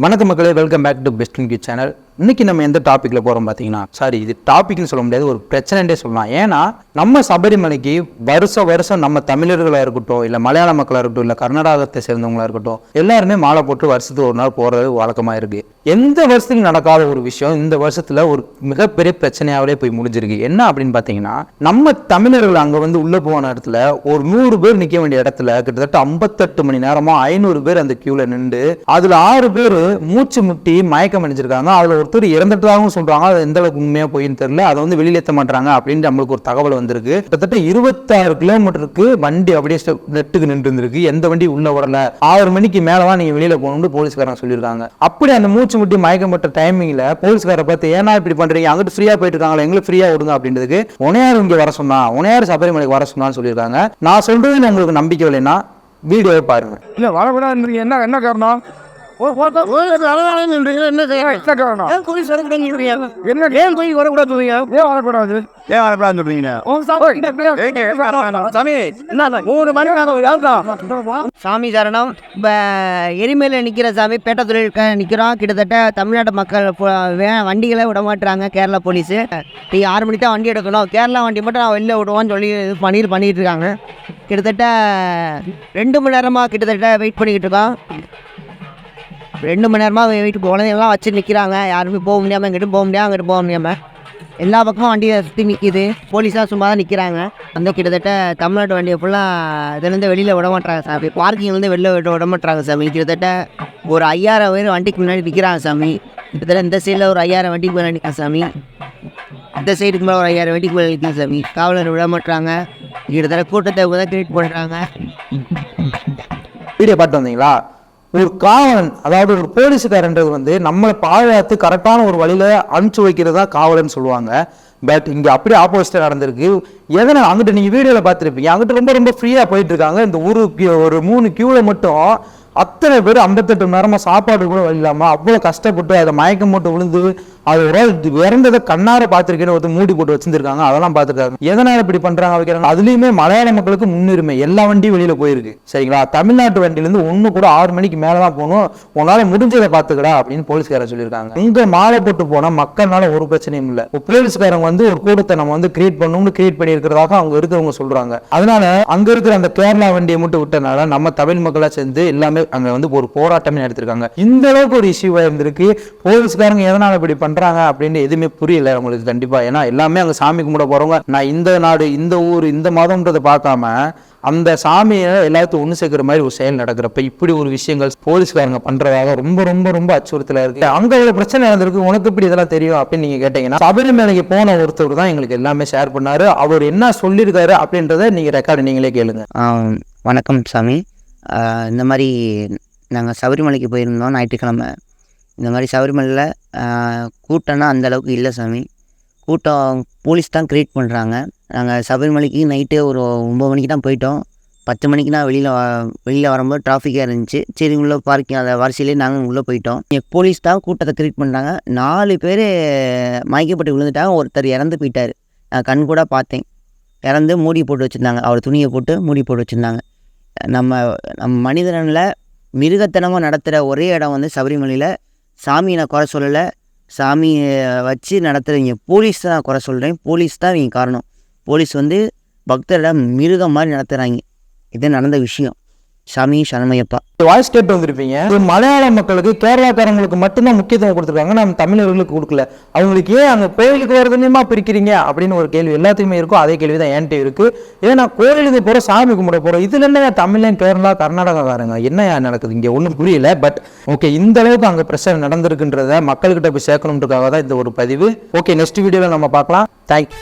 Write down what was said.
வணக்க மக்களே welcome back to best Q channel இன்னைக்கு நம்ம எந்த டாப்பிக்கில் போகிறோம் பார்த்தீங்கன்னா சாரி இது டாபிக்னு சொல்ல முடியாது ஒரு பிரச்சனைன்றே சொல்லலாம். ஏன்னா நம்ம சபரிமலைக்கு வருஷம் வருஷம் நம்ம தமிழர்களாக இருக்கட்டும் இல்லை மலையாள மக்களாக இருக்கட்டும் இல்லை கர்நாடகத்தை சேர்ந்தவங்களா இருக்கட்டும் எல்லாருமே மாலை போட்டு வருஷத்துக்கு ஒரு நாள் போகிறது வழக்கமாக இருக்குது எந்த வருஷத்துக்கு நடக்காத ஒரு விஷயம் இந்த வருஷத்தில் ஒரு மிகப்பெரிய பிரச்சனையாகவே போய் முடிஞ்சிருக்கு. என்ன அப்படின்னு பார்த்தீங்கன்னா நம்ம தமிழர்கள் அங்கே வந்து உள்ளே போன இடத்துல ஒரு நூறு பேர் நிற்க வேண்டிய இடத்துல கிட்டத்தட்ட ஐம்பத்தெட்டு மணி நேரமா ஐநூறு பேர் அந்த கியூவில் நின்று அதில் ஆறு பேர் மூச்சு முட்டி மயக்கம் அடைஞ்சிருக்காங்க ஒரு ஒருத்தர் இறந்துட்டதாகவும் சொல்றாங்க. அது எந்த அளவுக்கு உண்மையாக போயின்னு தெரியல. அதை வந்து வெளியில் ஏற்ற மாட்டாங்க அப்படின்னு நம்மளுக்கு ஒரு தகவல் வந்திருக்கு. கிட்டத்தட்ட இருபத்தாறு கிலோமீட்டருக்கு வண்டி அப்படியே நெட்டுக்கு நின்று இருந்திருக்கு எந்த வண்டி உள்ள வரல ஆறு மணிக்கு மேலே தான் நீங்கள் வெளியில் போகணும்னு போலீஸ்காரங்க சொல்லியிருக்காங்க. அப்படி அந்த மூச்சு முட்டி மயக்கம் பட்ட போலீஸ்காரை பார்த்து ஏன்னா இப்படி பண்ணுறீங்க அங்கிட்டு ஃப்ரீயாக போயிட்டு இருக்காங்களா எங்களுக்கு ஃப்ரீயாக விடுங்க அப்படின்றதுக்கு உனையார் இங்கே வர சொன்னா உனையார் சபரிமலைக்கு வர சொன்னான்னு சொல்லியிருக்காங்க. நான் சொல்றது உங்களுக்கு நம்பிக்கை இல்லைன்னா வீடியோவை பாருங்க. இல்லை வரக்கூடாது என்ன என்ன காரணம்? சாமி சரணம். இப்போ எரிமலையில் நிற்கிற சாமி பேட்ட தொழிலுக்கு நிற்கிறோம் கிட்டத்தட்ட தமிழ்நாட்டு மக்கள் வண்டிகளை விட மாட்டுறாங்க கேரளா போலீஸு. நீ ஆறு மணிக்கு தான் வண்டி எடுக்கணும். கேரளா வண்டி மட்டும் நான் வெளில விடுவோன்னு சொல்லி இது பண்ணிட்டு பண்ணிட்டு இருக்காங்க. கிட்டத்தட்ட ரெண்டு மணி நேரமாக கிட்டத்தட்ட வெயிட் பண்ணிக்கிட்டு இருக்கோம் ரெண்டு மணி நேரமாக வீட்டுக்கு குழந்தைங்களாம் வச்சு நிற்கிறாங்க யாருமே போக முடியாமல் இங்கிட்டும் போக முடியாமல் அங்கிட்டு போக முடியாமல் எல்லா பக்கமும் வண்டியை சுற்றி நிற்கிது போலீஸாக சும்மா தான் நிற்கிறாங்க அந்த கிட்டத்தட்ட தமிழ்நாட்டு வண்டியை ஃபுல்லாக இதுலேருந்து வெளியில் விட மாட்டாங்க சாமி. பார்க்கிங்லேருந்து வெளில விட விட மாட்டாங்க சாமி. கிட்டத்தட்ட ஒரு ஐயாயிரம் பேர் வண்டிக்கு முன்னாடி நிற்கிறாங்க சாமி. கிட்டத்தட்ட இந்த சைடில் ஒரு ஐயாயிரம் வண்டிக்கு மேலே நிற்கிறாங்க சாமி. இந்த சைடுக்கு மேலே ஒரு ஐயாயிரம் வண்டிக்கு மேலே சாமி. காவலர் விட மாட்டாங்க கிட்டத்தட்ட கூட்டத்தை தான் கிரியேட் பண்ணுறாங்க வீடியோ பார்த்து வந்தீங்களா? ஒரு காவலன் அதாவது ஒரு போலீஸுக்காரன்றது வந்து நம்மளை பாதுகாத்து கரெக்டான ஒரு வழியில் அனுப்பிச்சு வைக்கிறதா காவலன்னு சொல்லுவாங்க. பட் இங்கே அப்படியே ஆப்போசிட்டாக நடந்திருக்கு. எதனா அங்கிட்ட நீங்கள் வீடியோவில் பார்த்துருப்பீங்க. அங்கிட்ட ரொம்ப ரொம்ப ஃப்ரீயாக போயிட்டுருக்காங்க இந்த ஒரு ஒரு மூணு கியூவில் மட்டும் அத்தனை பேர் ஐம்பத்தெட்டு மணி நேரமாக சாப்பாடு கூட வழி அவ்வளோ கஷ்டப்பட்டு அதை மயக்கம் போட்டு விழுந்து அது ஒரு இறந்ததை கண்ணார பார்த்துருக்கேன்னு ஒருத்தர் மூடி போட்டு வச்சிருக்காங்க அதெல்லாம் பார்த்துருக்காங்க. எதனால இப்படி பண்றாங்க வைக்கிறாங்க அதுலயுமே மலையாள மக்களுக்கு முன்னுரிமை எல்லா வண்டியும் வெளியில போயிருக்கு. சரிங்களா? தமிழ்நாட்டு வண்டியில இருந்து கூட ஆறு மணிக்கு மேலதான் போகணும். உன்னால முடிஞ்சதை பாத்துக்கடா அப்படின்னு போலீஸ்காரர் சொல்லியிருக்காங்க. இங்க மாலை போட்டு போனா மக்கள்னால ஒரு பிரச்சனையும் இல்ல. போலீஸ்காரங்க வந்து ஒரு கூட்டத்தை நம்ம வந்து கிரியேட் பண்ணணும்னு கிரியேட் பண்ணியிருக்கிறதாக அவங்க இருக்கிறவங்க சொல்றாங்க. அதனால அங்க இருக்கிற அந்த கேரளா வண்டியை மட்டும் விட்டனால நம்ம தமிழ் மக்களா சேர்ந்து எல்லாமே அங்க வந்து ஒரு போராட்டமே நடத்திருக்காங்க. இந்த அளவுக்கு ஒரு இஷ்யூ இருந்திருக்கு போலீஸ்காரங்க எதனால இப்படி பண்ண பண்ணுறாங்க அப்படின்னு எதுவுமே புரியல அவங்களுக்கு கண்டிப்பாக ஏன்னா எல்லாமே அங்கே சாமி கும்பிட போகிறவங்க நான் இந்த நாடு இந்த ஊர் இந்த மதம்ன்றதை பார்க்காம அந்த சாமியை எல்லாத்தையும் ஒன்று சேர்க்குற மாதிரி ஒரு செயல் நடக்கிறப்ப இப்படி ஒரு விஷயங்கள் போலீஸ்காரங்க பண்ணுறதாக ரொம்ப ரொம்ப ரொம்ப அச்சுறுத்தலாக இருக்குது அங்கே ஒரு பிரச்சனை நடந்திருக்கு. உனக்கு இப்படி இதெல்லாம் தெரியும் அப்படின்னு நீங்கள் கேட்டீங்கன்னா சபரிமலைக்கு போன ஒருத்தர் தான் எங்களுக்கு எல்லாமே ஷேர் பண்ணார். அவர் என்ன சொல்லியிருக்காரு அப்படின்றத நீங்கள் ரெக்கார்டு நீங்களே கேளுங்க. வணக்கம் சாமி. இந்த மாதிரி நாங்கள் சபரிமலைக்கு போயிருந்தோம் ஞாயிற்றுக்கிழமை. இந்த மாதிரி சபரிமலையில் கூட்டம்னா அந்த அளவுக்கு இல்லை சாமி. கூட்டம் போலீஸ் தான் க்ரியேட் பண்ணுறாங்க நாங்கள் சபரிமலைக்கு நைட்டு ஒரு ஒம்பது மணிக்கு தான் போயிட்டோம். பத்து மணிக்கு தான் வெளியில் வெளியில் வரும்போது டிராஃபிக்காக இருந்துச்சு. சரி உள்ளே பார்க்கிங் அதை வரிசையிலே நாங்கள் உள்ளே போயிட்டோம். இங்க போலீஸ் தான் கூட்டத்தை க்ரியேட் பண்ணுறாங்க நாலு பேர் மயக்கப்பட்டு விழுந்துட்டாங்க. ஒருத்தர் இறந்து போயிட்டார். நான் கண் கூட பார்த்தேன். இறந்து மூடி போட்டு வச்சுருந்தாங்க. அவர் துணியை போட்டு மூடி போட்டு வச்சுருந்தாங்க. நம்ம நம்ம மனிதனில் மிருகத்தனமாக நடத்துகிற ஒரே இடம் வந்து சபரிமலையில் சாமியை நான் குறை சொல்லலை. சாமியை வச்சு நடத்துகிறீங்க போலீஸ் தான் நான் குறை சொல்கிறேன் போலீஸ் தான் இவங்க காரணம். போலீஸ் வந்து பக்தரிடம் மிருகம் மாதிரி நடத்துகிறாங்க இது நடந்த விஷயம். சாமி சரணமையப்பா வாய்ஸ் கேட்டு வந்திருப்பீங்க. மலையாள மக்களுக்கு கேரளாக்காரங்களுக்கு மட்டும்தான் முக்கியத்துவம் கொடுத்துருக்காங்க. நம்ம தமிழர்களுக்கு கொடுக்கல. அவங்களுக்கு ஏன் அங்கே கோயிலுக்கு வரதுமா பிரிக்கிறீங்க? அப்படின்னு ஒரு கேள்வி எல்லாத்துக்குமே இருக்கும். அதே கேள்வி தான் என்கிட்ட இருக்கு. ஏன்னா கோயிலுக்கு போகிற சாமி கும்பிட போகிறோம் இதுல என்ன தமிழன் கேரளா கர்நாடகாக்காரங்க? என்ன நடக்குது? இங்கே ஒன்றும் புரியல பட் ஓகே இந்த அளவுக்கு அங்கே பிரச்சனை நடந்திருக்குன்றத மக்கள்கிட்ட போய் சேர்க்கணுன்றதுக்காக தான் இந்த ஒரு பதிவு. ஓகே நெக்ஸ்ட் வீடியோவில் நம்ம பார்க்கலாம். தேங்க்